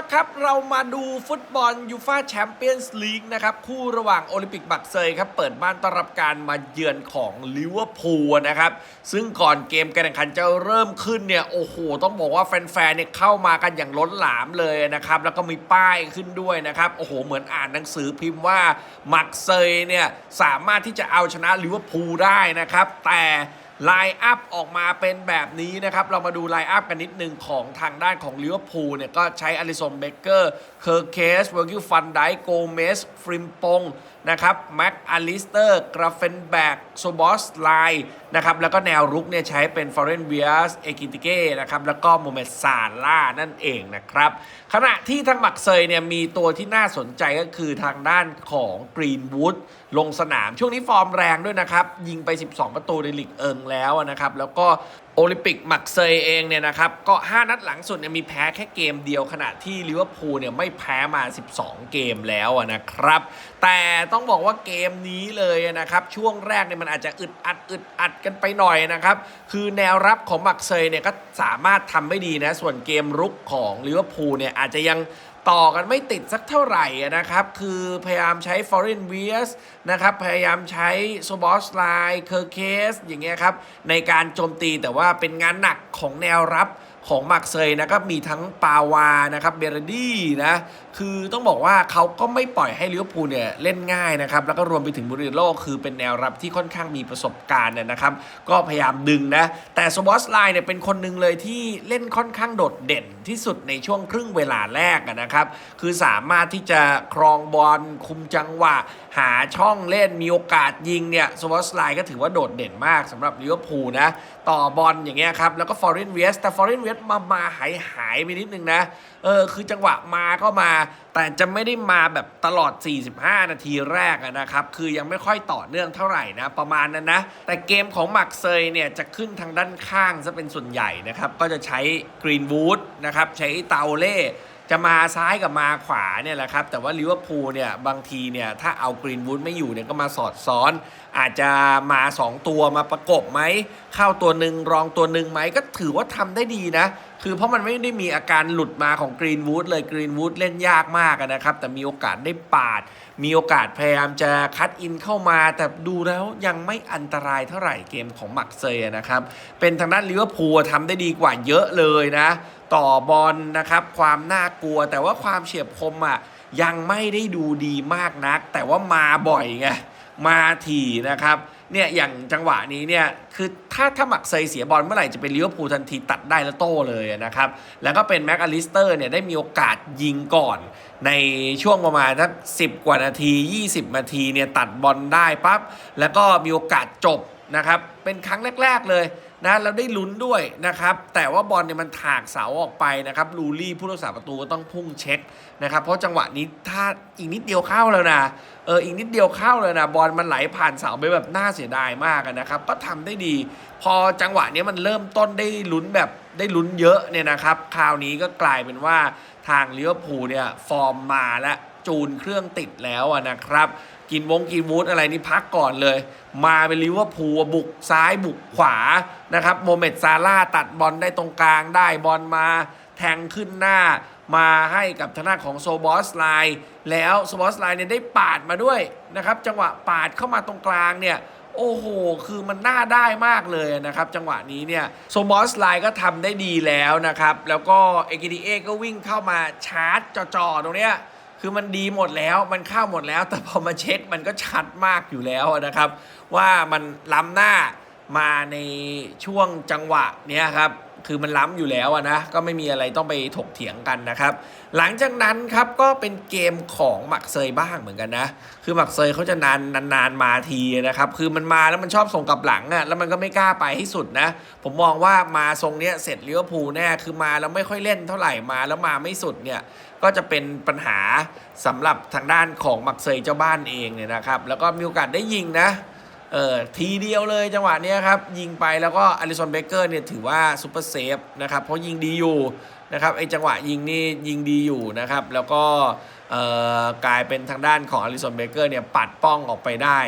ละครับ เรามาดูฟุตบอลยูฟาแชมเปี้ยนส์ลีกนะครับ คู่ระหว่างโอลิมปิกบักเซยครับ เปิดบ้านต้อนรับการมาเยือนของลิเวอร์พูลนะครับ ซึ่งก่อนเกมการแข่งขันจะเริ่มขึ้นเนี่ย โอ้โห ต้องบอกว่าแฟนๆเนี่ยเข้ามากันอย่างล้นหลามเลยนะครับ แล้วก็มีป้ายขึ้นด้วยนะครับ โอ้โห เหมือนอ่านหนังสือพิมพ์ว่ามักเซยเนี่ยสามารถที่จะเอาชนะลิเวอร์พูลได้นะครับแต่ ไลน์อัพออกมาเป็นแบบนี้นะครับ เรามาดูไลน์อัพกันนิดนึงของทางด้านของลิเวอร์พูลเนี่ยก็ใช้อลิซงเบเกอร์เคอร์เคสเวอร์กิลฟันไดโกเมสฟริมปงนะครับแม็กอลิสเตอร์กราเฟนแบกโซบอสไลน นะครับแล้วก็แนวรุกเนี่ยใช้เป็นฟอร์เรนเวียสเอกิติเก้นะครับแล้วก็โมเมดซาล่านั่นเองนะครับขณะที่ทางหมักเซยเนี่ยมีตัวที่น่าสนใจก็คือทางด้านของกรีนวูดลงสนามช่วงนี้ฟอร์มแรงด้วยนะครับ ยิงไป 12 ประตูในลีกเอิงแล้วนะครับแล้วก็โอลิมปิกมักเซยเองเนี่ยนะครับ ก็ 5 นัดหลังสุดเนี่ยมีแพ้แค่เกมเดียวขณะที่ลิเวอร์พูลเนี่ยไม่แพ้มา 12 เกมแล้วนะครับ แต่ต้องบอกว่าเกมนี้เลยนะครับ ช่วงแรกเนี่ยมันอาจจะอึดอัดอึดอัดกันไปหน่อยนะครับ คือแนวรับของมักเซยเนี่ยก็สามารถทำไม่ดีนะ ส่วนเกมรุกของลิเวอร์พูลเนี่ยอาจจะยัง ต่อกันไม่ติดสักเท่าไหร่นะครับ คือพยายามใช้ Foreign v i e s นะครับ พยายามใช้โซบอสไลน์เคอร์เคสอย่างเงี้ยครับ ในการโจมตีแต่ว่าเป็นงานหนักของแนวรับ ของมักเซยนะครับมีทั้งปาวานะครับเบรดี้นะคือต้องบอกว่าเขาก็ไม่ปล่อยให้ลิเวอร์พูลเนี่ยเล่นง่ายนะครับแล้วก็รวมไปถึงบุริโลคือเป็นแนวรับที่ค่อนข้างมีประสบการณ์นะครับ ก็พยายามดึงนะแต่สบอสไลน์เนี่ยเป็นคนหนึ่งเลยที่เล่นค่อนข้างโดดเด่นที่สุดในช่วงครึ่งเวลาแรกนะครับ คือสามารถที่จะครองบอลคุมจังหวะ หาช่องเล่นมีโอกาสยิงเนี่ยสวอสไลน์ก็ถือว่าโดดเด่นมากสำหรับลิเวอร์พูลนะต่อบอลอย่างเงี้ยครับแล้วก็ฟอร์เรนเวสแต่ฟอร์เรนเวสมามาหายหายไปนิดนึงนะ เออคือจังหวะมาก็มา แต่จะไม่ได้มาแบบตลอด 45 นาทีแรกนะครับ คือยังไม่ค่อยต่อเนื่องเท่าไหร่นะ ประมาณนั้นนะ แต่เกมของหมักเซยเนี่ยจะขึ้นทางด้านข้างซะเป็นส่วนใหญ่นะครับ ก็จะใช้กรีนวูดนะครับ ใช้เตาเล่ จะมาซ้ายกับมาขวาเนี่ยแหละครับ แต่ว่าลิเวอร์พูลเนี่ยบางทีเนี่ยถ้าเอากรีนวูดไม่อยู่เนี่ยก็มาสอดซ้อน อาจจะมา 2 ตัวมาประกบไหม เข้าตัวหนึ่งรองตัวหนึ่งไหมก็ถือว่าทำได้ดีนะ คือเพราะมันไม่ได้มีอาการหลุดมาของกรีนวูดเลยกรีนวูดเล่นยากมากนะครับ แต่มีโอกาสได้ปาด มีโอกาสพยายามจะคัดอินเข้ามา แต่ดูแล้วยังไม่อันตรายเท่าไหร่เกมของมักเซยนะครับเป็นทางด้านลิเวอร์พูลทำได้ดีกว่าเยอะเลยนะ ต่อบอลนะครับ ความน่ากลัว แต่ว่าความเฉียบคมอะยังไม่ได้ดูดีมากนัก แต่ว่ามาบ่อยไงมาถี่นะครับเนี่ยอย่างจังหวะนี้เนี่ยคือถ้าถ้าหมักเซยเสียบอลเมื่อไหร่จะเป็นลิเวอร์พูลทันทีตัดได้แล้วโต้เลยนะครับ แล้วก็เป็นแม็กอลิสเตอร์เนี่ยได้มีโอกาสยิงก่อน ในช่วงประมาณสักสิกว่านาที 20 นาทีเนี่ยตัดบอลได้ปั๊บแล้วก็มีโอกาสจบนะครับ เป็นครั้งแรก ๆเลย นะเราได้ลุ้นด้วยนะครับ แต่ว่าบอลเนี่ยมันถากเสาออกไปนะครับลูลี่ผู้รักษาประตูก็ต้องพุ่งเช็คนะครับเพราะจังหวะนี้ถ้าอีกนิดเดียวเข้าแล้วนะเอออีกนิดเดียวเข้าเลยนะบอลมันไหลผ่านเสาไปแบบน่าเสียดายมากนะครับ ก็ทำได้ดี พอจังหวะนี้มันเริ่มต้นได้ลุ้นแบบได้ลุ้นเยอะเนี่ยนะครับ คราวนี้ก็กลายเป็นว่าทางลิเวอร์พูลเนี่ยฟอร์มมาและจูนเครื่องติดแล้วนะครับ กินวงกินวูดอะไรนี่พักก่อนเลย มาเป็นลิเวอร์พูลบุกซ้ายบุกขวานะครับโมเมดซาร่าตัดบอลได้ตรงกลางได้บอลมาแทงขึ้นหน้ามาให้กับทางด้าของโซบอสไลน์แล้วโซบอสไลน์เนี่ยได้ปาดมาด้วยนะครับ จังหวะปาดเข้ามาตรงกลางเนี่ยโอ้โห คือมันน่าได้มากเลยนะครับ จังหวะนี้เนี่ยโซบอสไลน์ก็ทำได้ดีแล้วนะครับ แล้วก็เอกิดีเอก็วิ่งเข้ามาชาร์จจ่อๆตรงเนี้ย คือมันดีหมดแล้วมันเข้าหมดแล้ว แต่พอมาเช็คมันก็ชัดมากอยู่แล้วนะครับ ว่ามันล้ำหน้ามาในช่วงจังหวะเนี้ยครับ คือมันล้ำอยู่แล้วนะ ก็ไม่มีอะไรต้องไปถกเถียงกันนะครับ หลังจากนั้นครับก็เป็นเกมของหมักเซยบ้างเหมือนกันนะ คือหมักเซยเขาจะนานนานๆมาทีนะครับ คือมันมาแล้วมันชอบส่งกลับหลังอะแล้วมันก็ไม่กล้าไปให้สุดนะ ผมมองว่ามาทรงเนี้ยเสร็จลิเวอร์พูลแน่ คือมาแล้วไม่ค่อยเล่นเท่าไหร่มาแล้วมาไม่สุดเนี่ยก็จะเป็นปัญหาสำหรับทางด้านของมักเซยเจ้าบ้านเองเนี่ยนะครับ แล้วก็มีโอกาสได้ยิงนะ เออทีเดียวเลยจังหวะนี้ครับ ยิงไปแล้วก็อลิสันเบเกอร์เนี่ยถือว่าซูเปอร์เซฟนะครับเพราะยิงดีอยู่นะครับไอจังหวะยิงนี่ยิงดีอยู่นะครับ แล้วก็กลายเป็นทางด้านของอลิสันเบเกอร์เนี่ยปัดป้องออกไปได้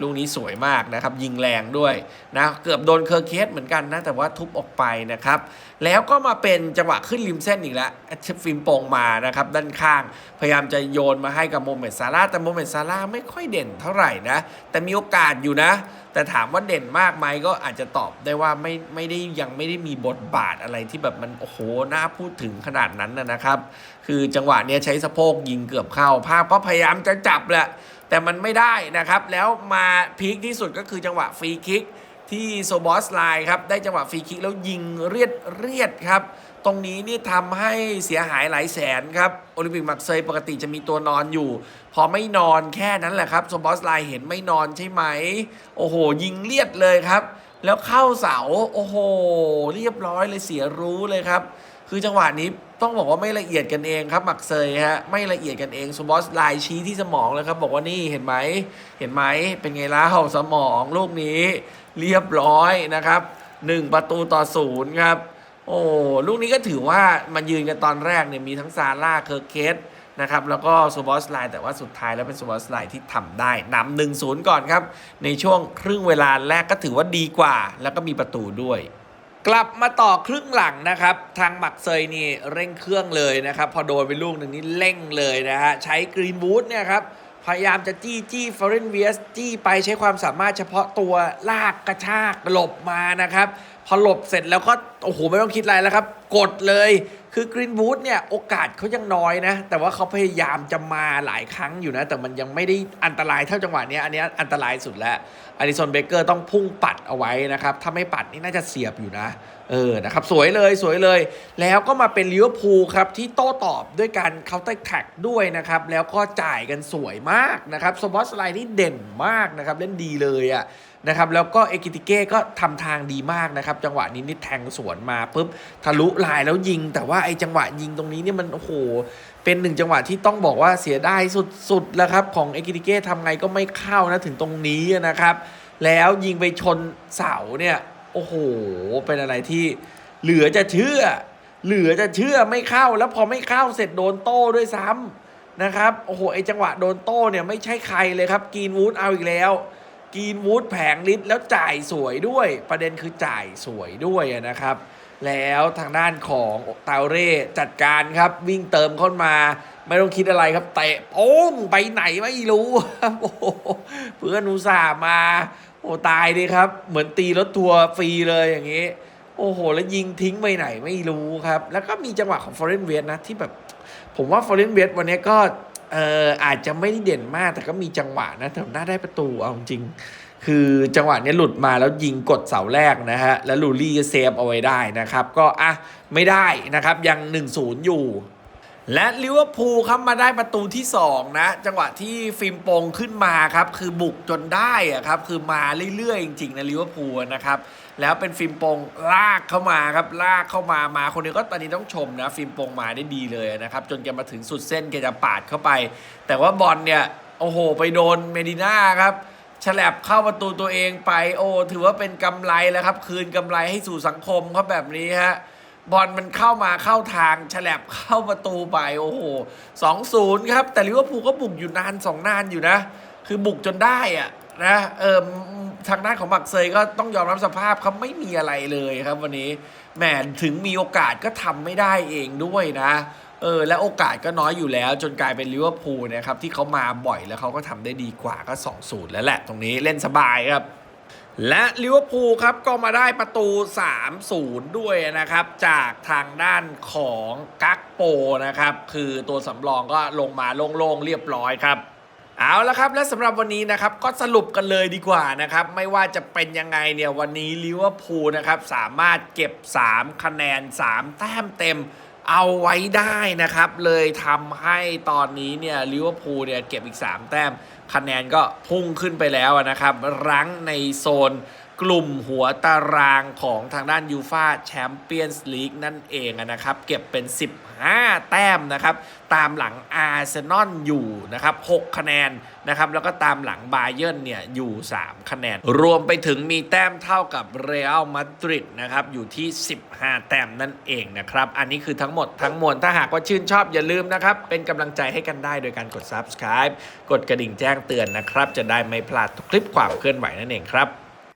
ลูกนี้สวยมากนะครับ ยิงแรงด้วยนะเกือบโดนเคอร์เคสเหมือนกันนะแต่ว่าทุบออกไปนะครับ แล้วก็มาเป็นจังหวะขึ้นริมเส้นอีกแล้วฟิล์มโปงมานะครับด้านข้าง พยายามจะโยนมาให้กับโมเมดซาร่าแต่โมเมดซาร่าไม่ค่อยเด่นเท่าไหร่นะ แต่มีโอกาสอยู่นะ แต่ถามว่าเด่นมากไหมก็อาจจะตอบได้ว่าไม่ไม่ได้ยังไม่ได้มีบทบาทอะไรที่แบบมันโอ้โหน่าพูดถึงขนาดนั้นนะนะครับ คือจังหวะเนี้ยใช้สะโพกยิงเกือบเข้าภาพก็พยายามจะจับแหละ แต่มันไม่ได้นะครับ แล้วมาพีคที่สุดก็คือจังหวะฟรีคิกที่โซบอสไลน์ครับ ได้จังหวะฟรีคิกแล้วยิงเรียดเรียดครับ ตรงนี้นี่ทำให้เสียหายหลายแสนครับ โอลิมปิกมักเซยปกติจะมีตัวนอนอยู่ พอไม่นอนแค่นั้นแหละครับโซบอสไลน์เห็นไม่นอนใช่ไหม โอ้โห ยิงเลียดเลยครับ แล้วเข้าเสา โอ้โห เรียบร้อยเลยเสียรู้เลยครับ คือจังหวะนี้ต้องบอกว่าไม่ละเอียดกันเองครับหมักเซยฮะไม่ละเอียดกันเองซูบอสไลชี้ที่สมองเลยครับ บอกว่านี่เห็นไหมเห็นไหมเป็นไงล่ะสมองลูกนี้ เรียบร้อยนะครับหนึ่งประตูต่อศูนย์ครับ โอ้ลูกนี้ก็ถือว่ามายืนกันตอนแรกเนี่ยมีทั้งซาร่าเคอร์เคสนะครับแล้วก็ซูบอสไลน์แต่ว่าสุดท้ายแล้วเป็นซูบอสไลน์ที่ทำได้นำหนึ่งศูนย์ก่อนครับ ในช่วงครึ่งเวลาแรกก็ถือว่าดีกว่า แล้วก็มีประตูด้วย กลับมาต่อครึ่งหลังนะครับ ทางหมักเซยนี่เร่งเครื่องเลยนะครับ พอโดนไปลูกหนึ่งนี่เร่งเลยนะฮะ ใช้กรีนวูดเนี่ยครับ พยายามจะจี้จี้ฟอร์เรนเวียสจี้ไปใช้ความสามารถเฉพาะตัวลากกระชากหลบมานะครับ พอหลบเสร็จแล้วก็ โอ้โห ไม่ต้องคิดอะไรแล้วครับ กดเลย คือกรีนวูดเนี่ยโอกาสเขายังน้อยนะ แต่ว่าเขาพยายามจะมาหลายครั้งอยู่นะ แต่มันยังไม่ได้อันตรายเท่าจังหวะนี้อันนี้อันตรายสุดแล้วอดิสันเบเกอร์ต้องพุ่งปัดเอาไว้นะครับ ถ้าไม่ปัดนี่น่าจะเสียบอยู่นะ เออนะครับ สวยเลยสวยเลย แล้วก็มาเป็นลิเวอร์พูลครับที่โต้ตอบด้วยการเคาน์เตอร์แท็กด้วยนะครับ แล้วก็จ่ายกันสวยมากนะครับสบอสไลน์นี่เด่นมากนะครับ เล่นดีเลยอะ นะครับแล้วก็เอกิติเก้ก็ทำทางดีมากนะครับจังหวะนี้นี่แทงสวนมาปุ๊บทะลุลายแล้วยิง แต่ว่าไอ้จังหวะยิงตรงนี้เนี่ยมันโอ้โหเป็นหนึ่งจังหวะที่ต้องบอกว่าเสียดายสุดๆแล้วครับของเอกิติเก้ทำไงก็ไม่เข้านะถึงตรงนี้นะครับ แล้วยิงไปชนเสาเนี่ยโอ้โหเป็นอะไรที่เหลือจะเชื่อ เหลือจะเชื่อไม่เข้า แล้วพอไม่เข้าเสร็จโดนโต้ด้วยซ้ำนะครับโอ้โหไอจังหวะโดนโต้เนี่ยไม่ใช่ใครเลยครับกีนวูดเอาอีกแล้ว กีนวูดแผงลิตแล้วจ่ายสวยด้วย ประเด็นคือจ่ายสวยด้วยนะครับ แล้วทางด้านของเตาเร่จัดการครับ วิ่งเติมเข้ามา ไม่ต้องคิดอะไรครับเตะโป้งไปไหนไม่รู้ครับโอ้เพื่อนอุตส่าห์มา โอ้ตายดิครับ เหมือนตีรถทัวร์ฟรีเลยอย่างนี้ โอ้โห แล้วยิงทิ้งไปไหนไม่รู้ครับ แล้วก็มีจังหวะของฟอร์เรนเว t นะที่แบบ ผมว่าฟอร์เรนเว t วันนี้ก็ เอออาจจะไม่ได้เด่นมากแต่ก็มีจังหวะนะแถวหน้าได้ประตูเอาจริง คือจังหวะนี้หลุดมาแล้วยิงกดเสาแรกนะฮะ แล้วลูรี่ก็เซฟเอาไว้ได้นะครับ ก็อะไม่ได้นะครับยัง 1-0 อยู่ และลิเวอร์พูลครับมาได้ประตูที่ 2 นะ จังหวะที่ฟิล์มโปงขึ้นมาครับ คือบุกจนได้อะครับ คือมาเรื่อยๆ จริงๆ นะลิเวอร์พูลนะครับ แล้วเป็นฟิล์มโปงลากเข้ามาครับ ลากเข้ามามาคนนี้ก็ตอนนี้ต้องชมนะฟิล์มโปงมาได้ดีเลยนะครับ จนแกมาถึงสุดเส้นแกจะปาดเข้าไป แต่ว่าบอลเนี่ย โอ้โห ไปโดนเมดิน่าครับฉลับเข้าประตูตัวเองไป โอ้ถือว่าเป็นกำไรแล้วครับ คืนกำไรให้สู่สังคมครับแบบนี้ฮะ บอลมันเข้ามาเข้าทางฉลับเข้าประตูไปโอ้โหสองศูนย์ครับ แต่ลิเวอร์พูลก็บุกอยู่นานสองนานอยู่นะ คือบุกจนได้อะนะเออทางด้านของบักเซยก็ต้องยอมรับสภาพเขาไม่มีอะไรเลยครับวันนี้แหมถึงมีโอกาสก็ทำไม่ได้เองด้วยนะเออและโอกาสก็น้อยอยู่แล้วจนกลายเป็นลิเวอร์พูลนะครับที่เขามาบ่อยแล้วเขาก็ทำได้ดีกว่าก็2-0แล้วแหละ ตรงนี้เล่นสบายครับ และลิเวอร์พูลครับก็มาได้ประตู 3-0 ด้วยนะครับ จากทางด้านของกักโปนะครับ คือตัวสำรองก็ลงมาโล่งๆเรียบร้อยครับ เอาละครับและสำหรับวันนี้นะครับก็สรุปกันเลยดีกว่านะครับ ไม่ว่าจะเป็นยังไงเนี่ยวันนี้ลิเวอร์พูลนะครับสามารถเก็บ 3 คะแนน 3 แต้มเต็ม เอาไว้ได้นะครับ เลยทำให้ตอนนี้เนี่ยลิเวอร์พูลเนี่ยเก็บอีก 3 แต้มคะแนนก็พุ่งขึ้นไปแล้วนะครับ รั้งในโซนกลุ่มหัวตารางของทางด้านยูฟาแชมเปี้ยนส์ลีกนั่นเองนะครับ เก็บเป็น 5 แต้มนะครับ ตามหลังอาร์เซนอลอยู่นะครับ6คะแนนนะครับ แล้วก็ตามหลังบาเยิร์นเนี่ยอยู่ 3 คะแนน รวมไปถึงมีแต้มเท่ากับเรอัลมาดริดนะครับ อยู่ที่ 15 แต้มนั่นเองนะครับ อันนี้คือทั้งหมดทั้งมวล ถ้าหากว่าชื่นชอบอย่าลืมนะครับ เป็นกำลังใจให้กันได้โดยการกด subscribe กดกระดิ่งแจ้งเตือนนะครับ จะได้ไม่พลาดทุกคลิปความเคลื่อนไหวนั่นเองครับ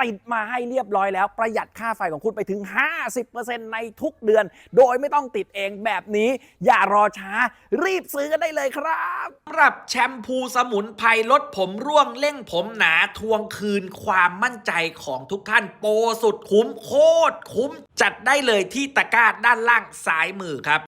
ติดมาให้เรียบร้อยแล้ว ประหยัดค่าไฟของคุณไปถึง 50%ในทุกเดือน โดยไม่ต้องติดเองแบบนี้ อย่ารอช้า รีบซื้อกันได้เลยครับสำหรับแชมพูสมุนไพรลดผมร่วงเร่งผมหนาทวงคืนความมั่นใจของทุกท่านโปรสุดคุ้มโคตรคุ้ม จัดได้เลยที่ตะกร้าด้านล่างซ้ายมือครับ